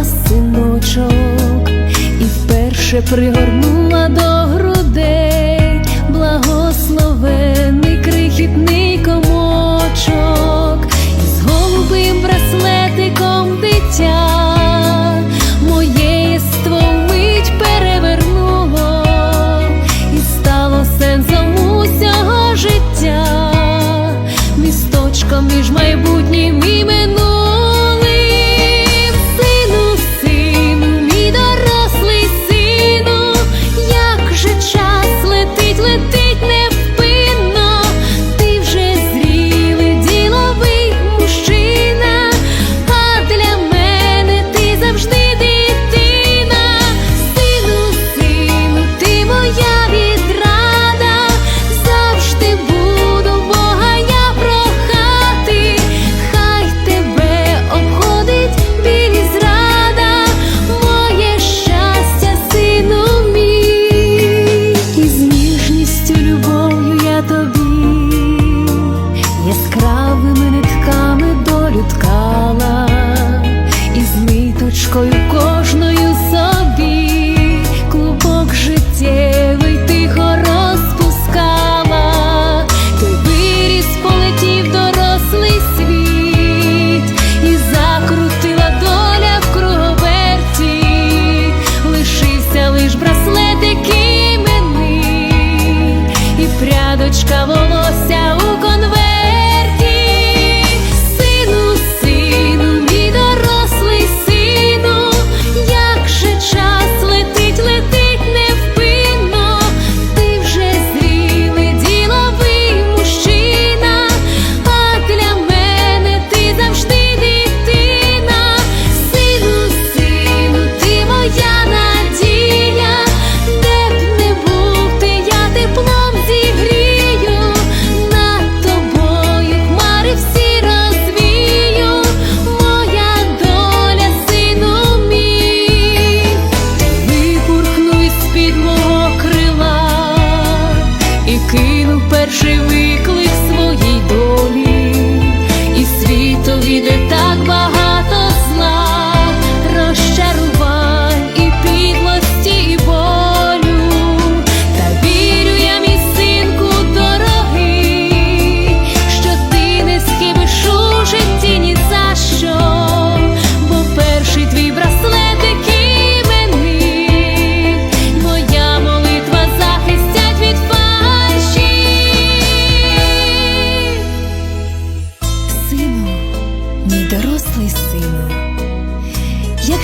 нас синочок, і вперше пригорнула до грудей, благословений крихітний комочок, і з голубим браслетиком дитя, моє єство мить і стало сенсом усього життя, місточком між майбутнім і acabó.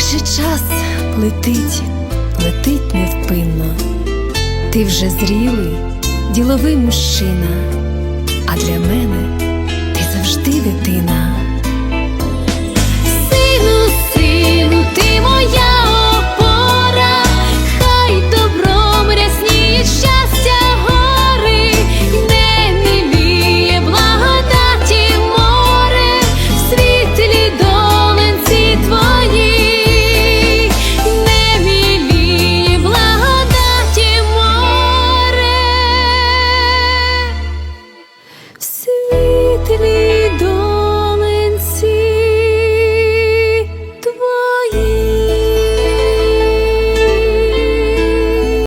же час летить, летить невпинно. Ти вже зрілий, діловий мужчина, а для мене ти завжди дитина.